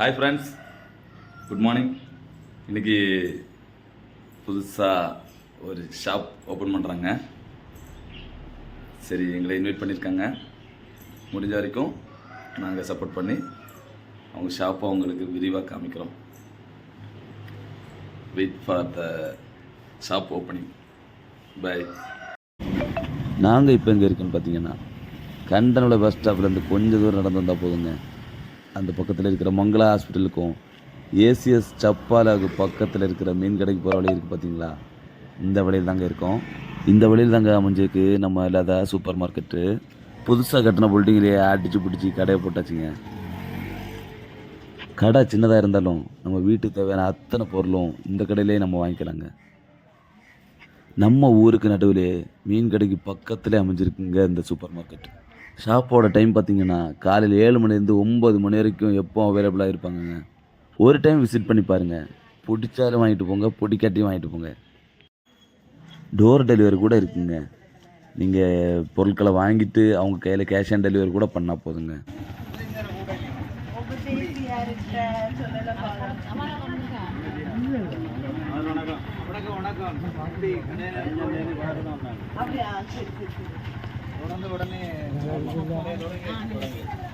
Hi friends good morning இன்னைக்கு புதுசாக ஒரு ஷாப் ஓப்பன் பண்ணுறாங்க சரி எங்களை இன்வைட் பண்ணியிருக்காங்க. முடிஞ்ச வரைக்கும் நாங்கள் சப்போர்ட் பண்ணி அவங்க ஷாப்பை அவங்களுக்கு விரிவாக காமிக்கிறோம். Wait for the shop opening by நாங்கள் இப்போ எங்கே இருக்குன்னு பார்த்தீங்கன்னா கண்டனோட பஸ் ஸ்டாப்லேருந்து கொஞ்சம் தூரம் நடந்து வந்தால் போதுங்க. அந்த பக்கத்தில் இருக்கிற மங்களா ஹாஸ்பிட்டலுக்கும் ஏசிஎஸ் சப்பாலாவுக்கு பக்கத்தில் இருக்கிற மீன் கடைக்கு போகிற வழி இருக்குது பார்த்தீங்களா இந்த வழியில் தாங்க இருக்கோம். இந்த வழியில் தாங்க அமைஞ்சிருக்கு நம்ம இல்லாத சூப்பர் மார்க்கெட்டு. புதுசாக கட்டின பில்டிங்லேயே அடிச்சு பிடிச்சி கடையை போட்டாச்சுங்க. கடை சின்னதாக இருந்தாலும் நம்ம வீட்டுக்கு தேவையான அத்தனை பொருளும் இந்த கடையிலே நம்ம வாங்கிக்கலாங்க. நம்ம ஊருக்கு நடுவில் மீன் கடைக்கு பக்கத்தில் அமைஞ்சிருக்குங்க இந்த சூப்பர் மார்க்கெட் ஷாப்போட டைம் பார்த்தீங்கன்னா காலையில் ஏழு மணிலேருந்து ஒம்பது மணி வரைக்கும் எப்போ அவைலபிளாக இருப்பாங்கங்க ஒரு டைம் விசிட் பண்ணி பாருங்கள் பிடிச்சாலும் வாங்கிட்டு போங்க பிடிக்காட்டியும் வாங்கிட்டு போங்க டோர் டெலிவரி கூட இருக்குங்க நீங்கள் பொருட்களை வாங்கிட்டு அவங்க கையில் கேஷ் ஆன் டெலிவரி கூட பண்ணால் போதுங்க தண்ணீரே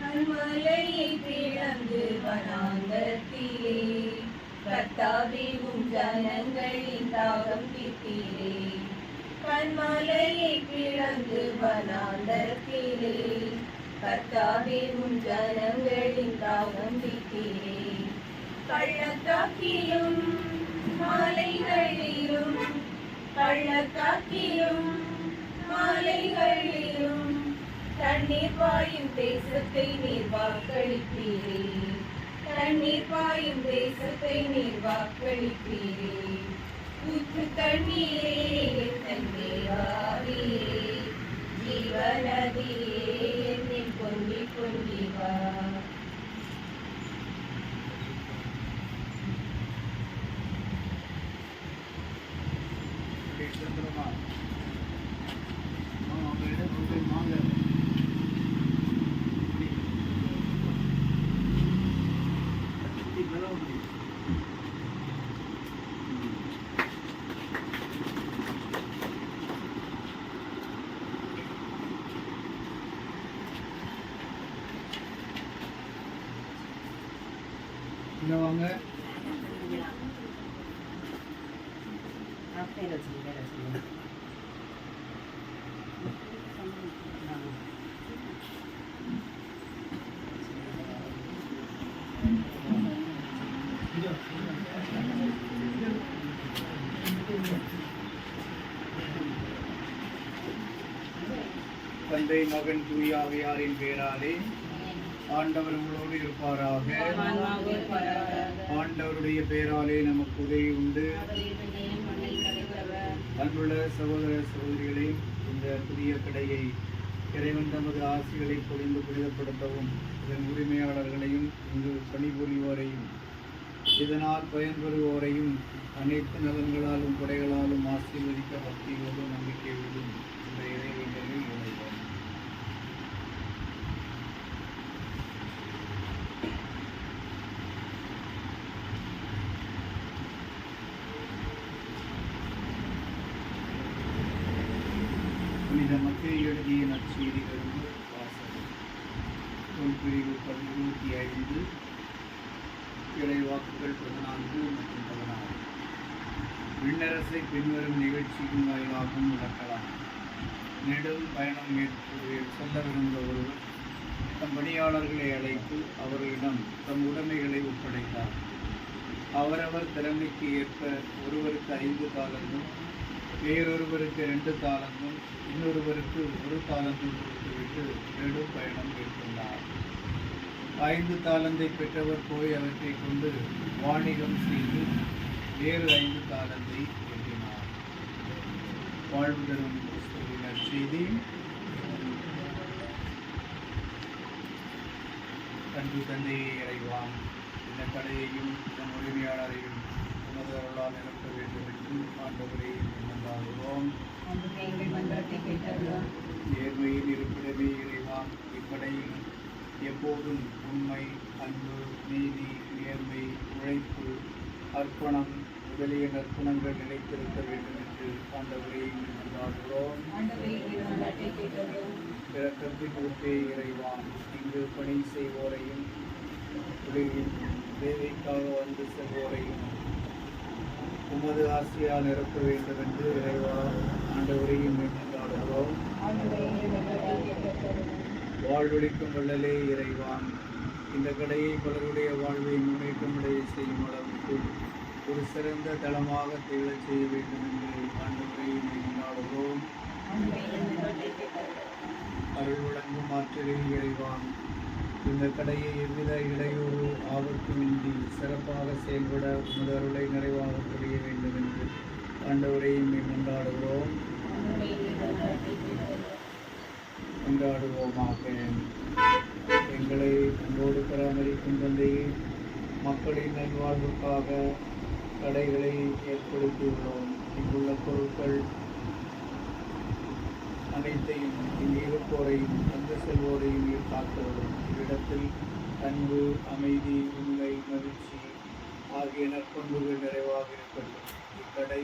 கண்மலையை பிளந்து வனாந்தத்திலே கர்த்தாவே உம் ஜனங்களின் தாகம் தீர்த்தீரே கண்மலையை பிளந்து வனாந்தத்திலே கர்த்தாவே உம் ஜனங்களின் தாகம் தீர்த்தீரே பள்ளத்தாக்கிலும் மாலைகளிலும் பள்ளத்தாக்கிலும் மாலைகளிலும் தண்ணீர் பாயும் தேசத்தை நீர் வாக்களிப்பீரே. தண்ணீர் பாயும் தேசத்தை நீர் வாக்களிப்பீரே. ஊற்று தண்ணீரே தண்ணீராவியே ஜீவநதியே என்னை பொங்கி பொங்கி வா தந்தை மகன் தூய் ஆவியாரின் பேராலே ஆண்டவர் உங்களோடு இருப்பாராக. ஆண்டவருடைய பேராலே நமக்கு உதவி உண்டு. அன்புள்ள சகோதர சகோதரிகளே இந்த புதிய கடையை இறைவன் தமது ஆசிகளை பொழிந்து புனிதப்படுத்தவும் இதன் உரிமையாளர்களையும் இங்கு பணிபுரிவோரையும் இதனால் பயன்பெறுவோரையும் அனைத்து நலன்களாலும் குறைகளாலும் ஆசீர்வதிக்க பக்தியோடும் நம்பிக்கையோடும் இந்த இறை புனித எழுதிய நற்செய்திகளும் வாசகம் தொல்பிரிவு பதினூற்றி ஐந்து கிளை வாக்குகள் பதினான்கு மற்றும் பதினாறு விண்ணரசை பின்வரும் நிகழ்ச்சியின் வாயிலாகவும் விளக்கலாம் நெடும் பயணம் சொல்ல செல்ல விருந்த ஒருவர் தம் பணியாளர்களை அழைத்து அவர்களிடம் தம் உடைமைகளை ஒப்படைத்தார் அவரவர் திறமைக்கு ஏற்ப ஒருவருக்கு ஐந்து காலங்களும் வேறொருவருக்கு ரெண்டு தாளந்தும் இன்னொருவருக்கு ஒரு தாளந்தும் கொடுத்துவிட்டு நெடும் பயணம் மேற்கொண்டார். ஐந்து தாளந்தை பெற்றவர் போய் அவற்றை கொண்டு வாணிகம் செய்து வேறு ஐந்து தாளந்தை எட்டினார். வாழ்வு தரும் செய்தி அன்பு தந்தையை அடைவான் இந்த கடையையும் இதன் உரிமையாளரையும் உமது அருளால் நிரப்ப வேண்டும் என்று ஆண்டவரை கேட்டருளும். நேர்மையில் இருப்பிடமே இறைவான் இக்கடையில் எப்போதும் உண்மை அன்பு நீதி நேர்மை உழைப்பு அர்ப்பணம் முதலிய நற்குணங்கள் நிலைத்திருக்க வேண்டும் என்று ஆண்டவரை கேட்டருளும். பிறக்கத்தின் பொறுப்பே இறைவான் இங்கு பணி செய்வோரையும் உலகின் தேவைக்காக வந்து செல்வோரையும் உமது ஆசையால் நிரப்ப வேண்டும் என்று இறைவா ஆண்டவரையும் கொண்டாடுகிறோம் ஆண்டவரே, வாழ்வழிக்கும் வள்ளலே இறைவான் இந்த கடையை பலருடைய வாழ்வை முன்னேற்றமடைய செய்யும் அளவுக்கு ஒரு சிறந்த தளமாக திகழச் செய்ய வேண்டும் என்று ஆண்டவரையும் கொண்டாடுகிறோம் அருள் வழங்கும் ஆற்றலில் இறைவான் இந்த கடையை எவ்வித இடையூறு ஆபத்துமின்றி சிறப்பாக செயல்பட உமது அருளை நிறைவாக புரிய வேண்டும் என்று ஆண்டவரையும் கொண்டாடுகிறோம். கொண்டாடுவோமாக. எங்களை அன்போடு பராமரிக்கும் தந்தையை மக்களின் நல்வாழ்வுக்காக கடைகளை ஏற்படுத்தியுள்ளோம். இங்குள்ள பொருட்கள் அனைத்தையும் இங்கு இருப்போரையும் வந்து செல்வோரையும் நீர் காக்கிறோம் இவ்விடத்தில் அன்பு அமைதி உண்மை மகிழ்ச்சி ஆகிய நற்பண்புகள் நிறைவாக இருக்கட்டும். இக்கடை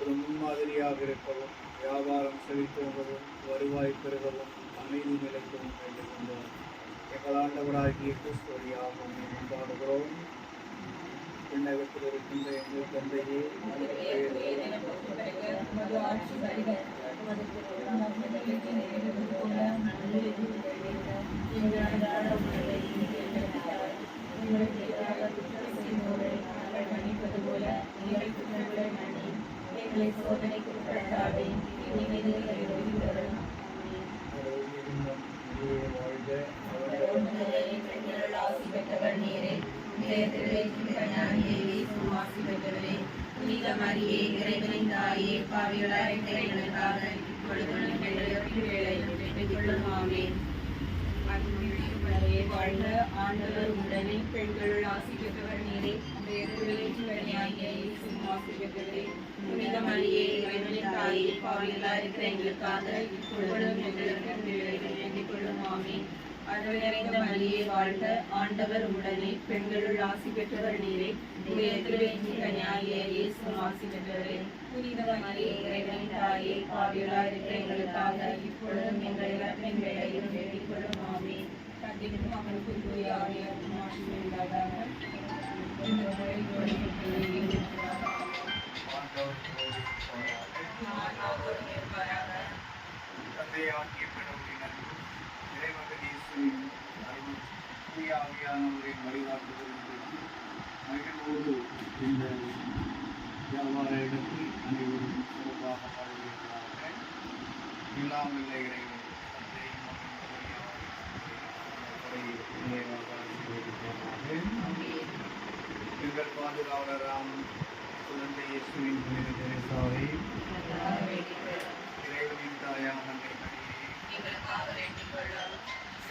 ஒரு முன்மாதிரியாக இருக்கவும் வியாபாரம் செழித்தோங்கவும் வருவாய் பெருகவும் அமைதி நிலைக்கவும் வேண்டும் என்றோம் எங்கள் ஆண்டவராகிய கிறிஸ்துவரியாகவும் கொண்டாடுகிறோம் விண்ணகத்தில் இருக்கின்ற எங்கள் தந்தையே உமது பெயர் உமது உம்முடைய திருவயிற்றின் கனியாகிய இயேசுவும் ஆசி பெற்றவரே புனித மரியே இறைவனின் தாயே பாவிகளாய் எங்களுக்காக இப்பொழுதும் எங்கள் இறப்பின் வேளையிலும் வேண்டிக் வாழ்க ஆண்டவர் உடனே பெண்களுள் ஆசி பெற்றவர் நீரே. உம்முடைய ஆசி பெற்றவரே புனித மரியே இறைவனின் தாயே பாவிகளாய் இருக்கிற எங்களுக்காக இப்பொழுதும் எங்களுக்கு இறப்பின் வேளையிலும் வேண்டிக் கொள்ளும் ஆமென் அருள் நிறைந்த மரியே வாழ்க. ஆண்டவர் உடனே பெண்களுள் ஆசி பெற்றவர் நீரே. ஆசி பெற்றவரே. புனித மரியே தாயே இருக்கிற எங்களுக்காக இப்பொழுதும் எங்கள் இறப்பின் தந்தைக்கும் தூய ஆசி உண்டாதாக தந்தையாகிய தூய ஆவியானவரின் வழிகாட்டுதலும் பெற்று மகிழ்வோடு இந்த வியாபார இடத்தில் அனைவரும் சிறப்பாக வாழ்வீர்களாக எல்லாம் உள்ள இறைவன் தந்தை மகன் தூய ஆவியானவரை நிறைவாக ஆசீர்வதிப்பாராக. எங்கள் பாதுகாவலராம் குழந்தை இயேசுவின் புனித தெரேசாவை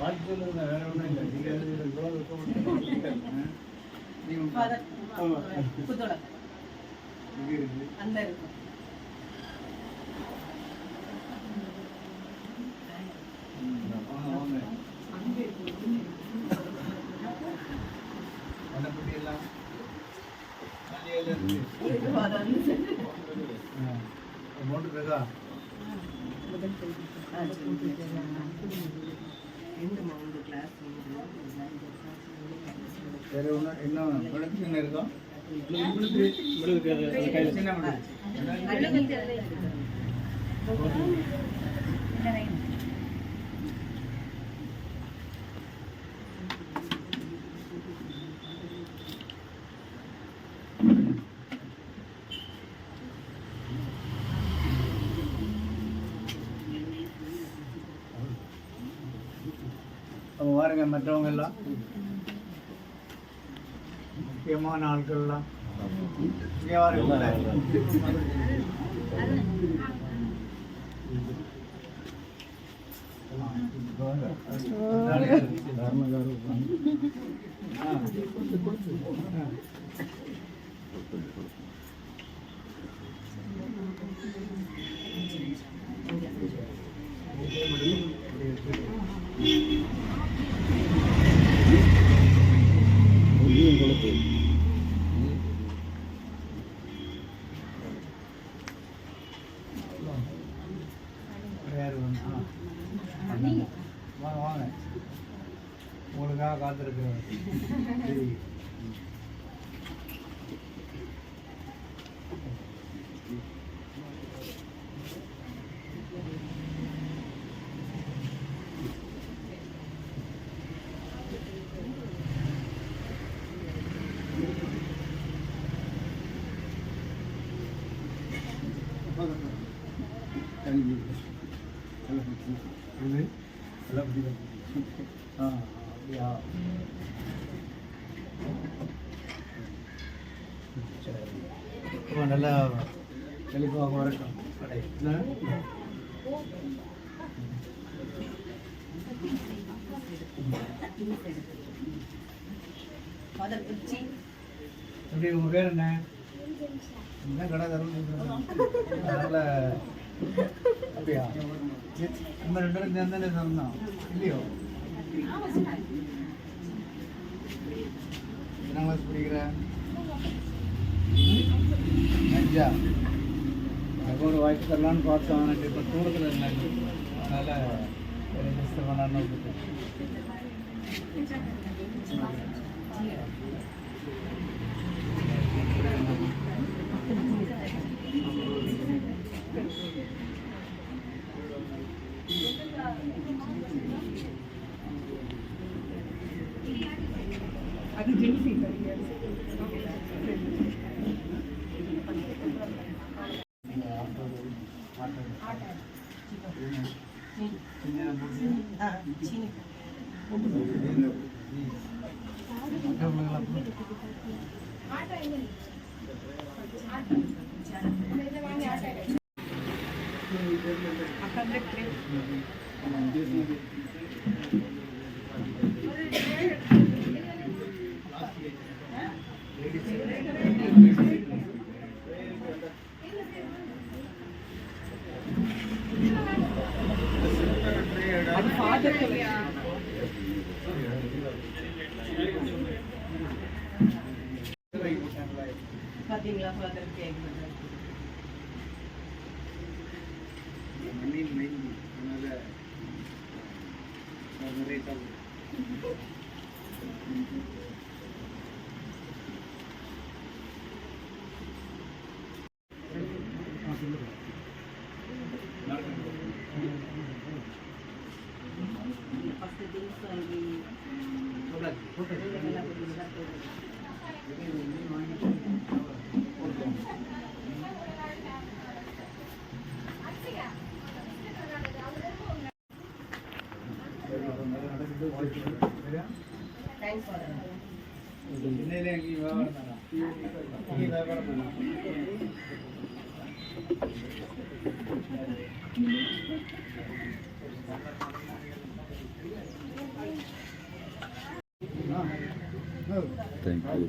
வாழ்த்து வேற ஒன்றும் இல்லை. நீங்கள் அந்த இருக்கும் வாங்க வாங்க என்ன பத்தி எல்லாம் மல்லிகையில இருக்கு அமௌண்ட் பேசா வேற ஒன்று என்ன விளக்கு என்ன இருக்கா சின்ன பாருங்க மற்றவங்க எல்லாம். முக்கியமான ஆள்கள்லாம் Thank you யார் வந்து ஆ வாங்க வாங்க உங்களுக்காக காத்திருக்கிறேன் சரி இது ஆ அப்படியா சரி இப்போ நல்லா தெளிவாக வரட்டும் கடை என்ன? ஃபாதர் குச்சி எப்படி உங்கள் பேர் என்ன என்ன கடை தரும் அதனால் அப்படியா நம்ம ரெண்டு பேரும் சேர்ந்து தானே தரணும் இல்லையோ எத்தனை கிளாஸ் படிக்கிற அஞ்சா எனக்கு ஒரு வாய்ப்பு தரலான்னு பார்த்தோம் எனக்கு இப்போ தூரத்தில் இருந்தாங்க அதனால் ஒரு Thank you. mean, mean, another uh, rate of. Thank you அதே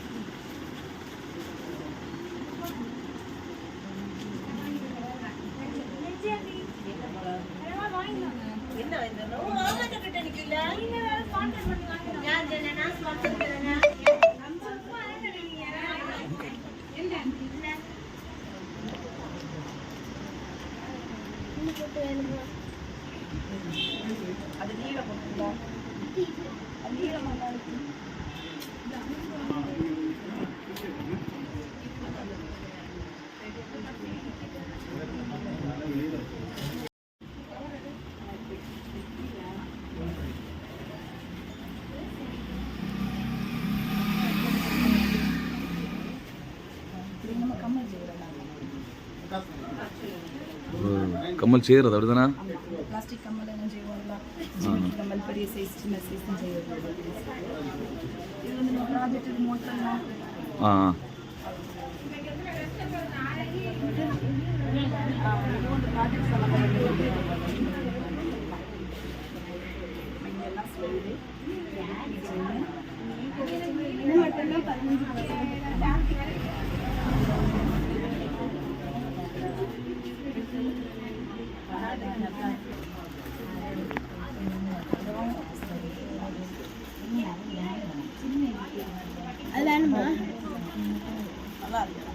இது வந்து நம்ம ப்ராஜெக்ட் மோட்டர்லாம் ஆ. ஆ. இது வந்து ப்ராஜெக்ட் சம்மந்தப்பட்டது எல்லாம் செய்யுது இது மட்டும்தான் பதினஞ்சு அது வேணுமா நல்லா இருக்கு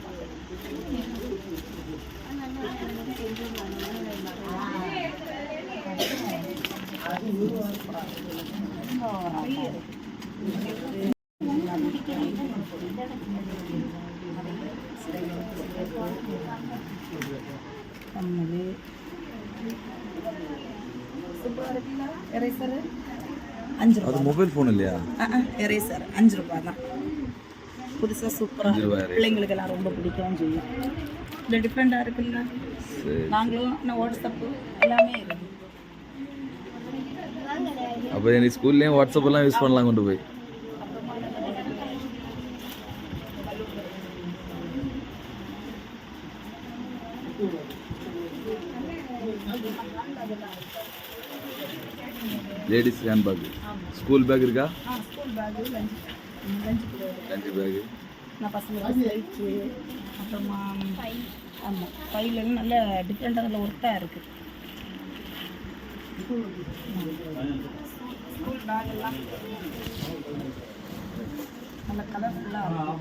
கம்மல் எரேசர் அஞ்சு ரூபா அது மொபைல் ஃபோன் இல்லையா? எரேசர் அஞ்சு ரூபா தான் புதுசாக சூப்பராக. பிள்ளைங்களுக்கெல்லாம் ரொம்ப பிடிக்கவும் செய்யும் இது டிஃப்ரெண்ட்டாக இருக்குல்ல? நாங்களும் நான் வாட்ஸ்அப்பு எல்லாமே இருக்கு. அப்போ நீ ஸ்கூல்லேயும் வாட்ஸ்அப் எல்லாம் யூஸ் பண்ணலாம் கொண்டு போய். Ladies hand bag school bag இருக்கா ஸ்கூல் பேகு லஞ்ச் பேக் நான் பசங்களுக்கு ஸ்லைட்ஸு அப்புறமா ஆமாம் ஃபைலெல்லாம் நல்ல டிஃப்ரெண்ட்டாக நல்ல ஒர்க்காக இருக்குது ஸ்கூல் பேக் எல்லாம் நல்ல கலர்ஃபுல்லாக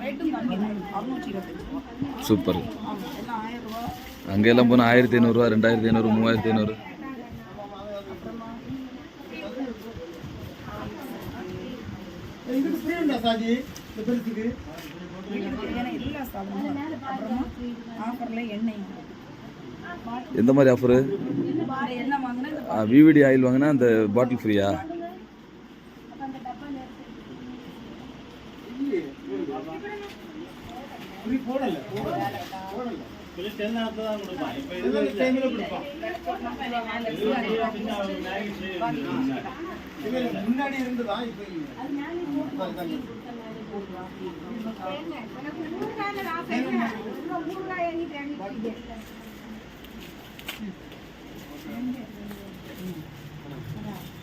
ரேட்டும் கம்மி தான். அறுநூற்றி இருபத்தஞ்சு ரூபா. சூப்பர் ஆமாம் எல்லாம் ஆயிரம் ரூபா. அங்கெல்லாம் போனால் ஆயிரத்தி ஐநூறுரூவா ரெண்டாயிரத்தி ஐநூறு மூவாயிரத்தி ஐநூறு அப்புறமா சாஜி இந்த பெருசுக்கு வீட்டுக்கு தேவையான எல்லா சாதனமும் அப்புறமா ஆஃபரில் எண்ணெய் எந்த மாதிரி ஆஃபரு விவிடி ஆயில் வாங்கினா அந்த பாட்டில் ஃப்ரீயா ஃப்ரீ போடல போடல இதெல்லாம் டைம்ல கொடுப்பான் இது முன்னாடி இருந்ததா இப்போ இல்லை.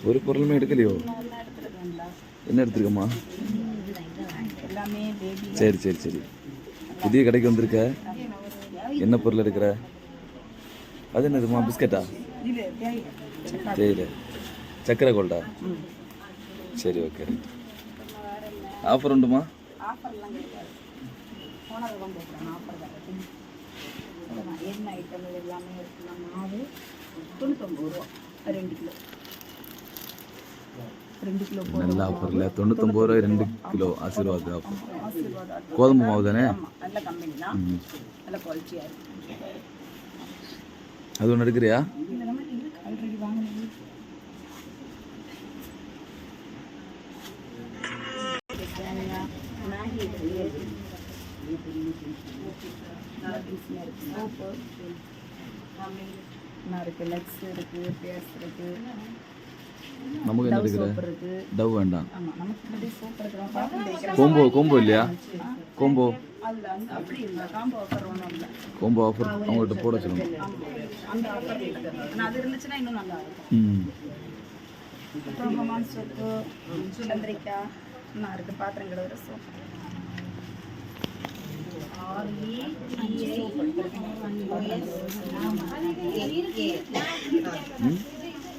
ஒரு பொருளுமே எடுக்கலையோ என்ன எடுத்துருக்கம்மா எல்லாமே பேபி சரி சரி சரி புதிய கடைக்கு வந்திருக்க என்ன பொருள் எடுக்கிற? அது என்னதுமா? பிஸ்கட்டா? தெரியல சக்கரை. கோல்டா? சரி ஓகே ஆஃபர் உண்டுமா? கேட்குறேன். ஆஃபர் அவ்வளோதான் எண்ணெய் ஐட்டங்கள் எல்லாமே இருக்கலாம் மாவு தொண்ணூத்தொம்பது ரூபா. ரெண்டு கிலோ. ரெண்டு கிலோ நல்ல ஆஃபரில் தொண்ணூத்தொம்பது ரூபாய் ரெண்டு கிலோ ஆசீர்வாத் ஆஃபர். கோதுமை மாவு தானே? ஆமாம் நல்ல கம்பெனி தான் ம். நல்ல குவாலிட்டியாக இருக்கும் அது ஒன்று எடுக்கிறியா? இந்த நம்ம இருக்கு. ஆல்ரெடி வாங்கினது. மேகி இருக்கு. பீஸ்மே இருக்கு. நமக்கு என்ன டவ் எடுக்கிற சோப்பு இருக்கு. டவ் வேண்டாம். கோம்போ கோம்போ இல்லையா? கோம்போ காம்போ ஆஃபர் அவங்கள்ட்ட போட இருக்கும். ம். பாத்திரம் கழுவுற சோப்பு ம்?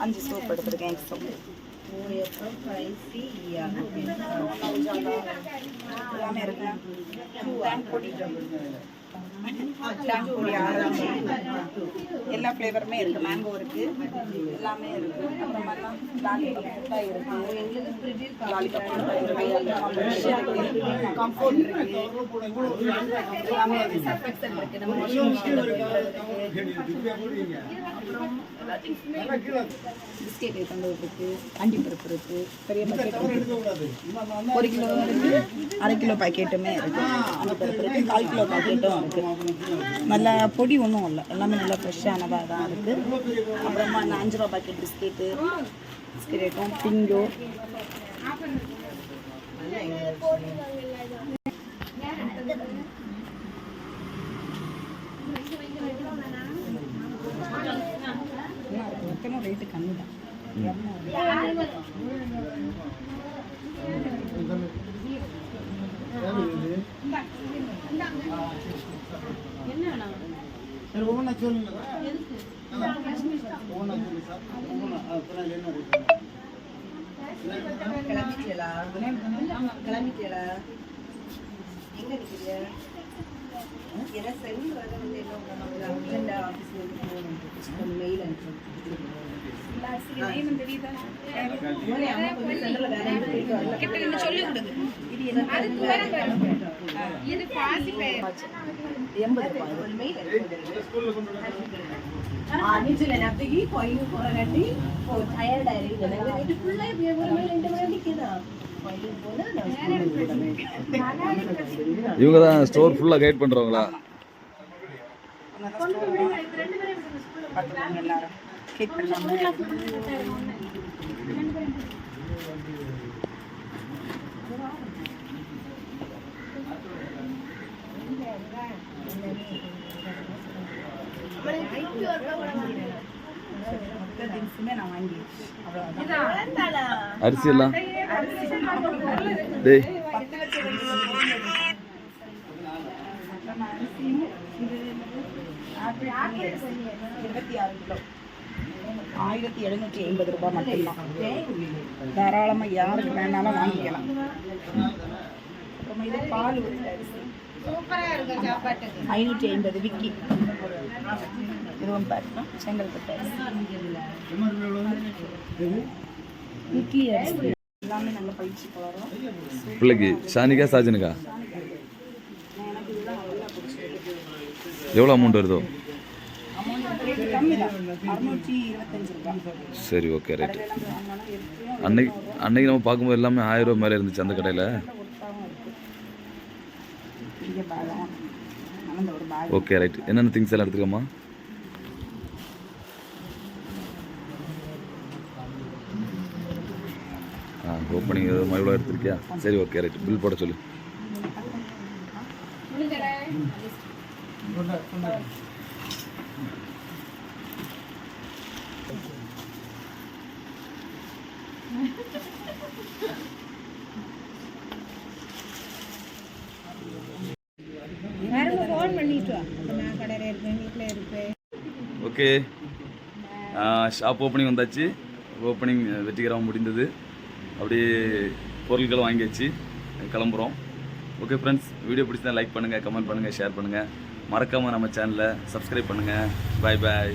அஞ்சு சோப் எடுத்திருக்கேன் எக் சோப்பு எல்லாமே இருக்கு. எல்லா ஃப்ளேவருமே இருக்கு. மேங்கோ இருக்கு. எல்லாமே இருக்கு. அப்புறமா லாலிபப் மிட்டாய் இருக்கு. லாலிபப் மிட்டாய் இருக்கு. கம்ஃபோர்ட் எல்லாமே இருக்கு. சர்ஃபெக்சல் இருக்கு. நம்ம வாஷிங் மிஷினில் அப்புறம் பிஸ்கெட் ஐட்டம் இருக்கு அண்டிப்பருப்பு இருக்கு பெரிய பாக்கெட் ஒரு கிலோ இருக்குது அரை கிலோ பாக்கெட்டுமே இருக்கு அண்டிப்பருப்பு இருக்குது கால் கிலோ பாக்கெட்டும் இருக்கு நல்லா பொடி ஒன்றும் இல்லை எல்லாமே நல்லா ஃப்ரெஷ்ஷானதாக தான் இருக்குது அப்புறமா இந்த அஞ்சு ரூபா packet biscuit biscuit item Bingo என்ன இருக்கு மொத்தமாக ரேட்டு கம்மி தான் ஒவ்வொன்றா சொல்லுங்க ஒவ்வொன்றா சொல்லு சார் ஒவ்வொன்றா என்ன எங்க இருக்கீங்க இவங்க தான் ஸ்டோர் ஃபுல்லாக கைட் பண்ணுறவங்களா நான் வாங்கி அரிசி எல்லாம் டேய். ஆயிரத்தி எழுநூற்றி ஐம்பது ரூபாய் மட்டும்தான். தாராளமாக யாருக்கு வேணாலும் வாங்கிக்கலாம். இது பால் ஊற்றி அரிசி. ஐநூற்றி ஐம்பது விக்கி. இதுவும் பேக் செங்கல்பட்டு அரிசி இட்லி அரிசி. எல்லாமே நல்ல பயிற்சி வரும் பிள்ளைக்கு ஷானிகா சாஜனுக்கா? எவ்வளோ அமௌண்ட் வருதோ? சரி ஓகே ரைட் அன்னைக்கு அன்னைக்கு நம்ம பார்க்கும்போது எல்லாமே ஆயிரம் ரூபாய் மேலே இருந்துச்சு அந்த கடையில் ஒர்த்தாகவும் இருக்கு பெரிய பேகம் அந்த ஒரு பேக் ஓகே ரைட் என்னென்ன திங்ஸ் எல்லாம் எடுத்துக்கோமா ஆ ஓப்பனிங் எவ்வளோ எடுத்திருக்கியா? சரி ஓகே ரைட் பில் போட சொல்லு ஃபோன் பண்ணிட்டு வா நான் கடையில் இருப்பேன் வீட்டில் இருப்பேன் ஓகே. ஷாப் ஓப்பனிங் வந்தாச்சு. ஓப்பனிங் வெற்றிகரமாக முடிந்தது. அப்படியே பொருட்களை வாங்கியாச்சு. கிளம்புறோம். ஓகே ஃப்ரெண்ட்ஸ் வீடியோ பிடிச்சிருந்தா லைக் பண்ணுங்கள் கமெண்ட் பண்ணுங்கள் ஷேர் பண்ணுங்கள் மறக்காமல் நம்ம சேனலை சப்ஸ்கிரைப் பண்ணுங்கள் பாய் பாய்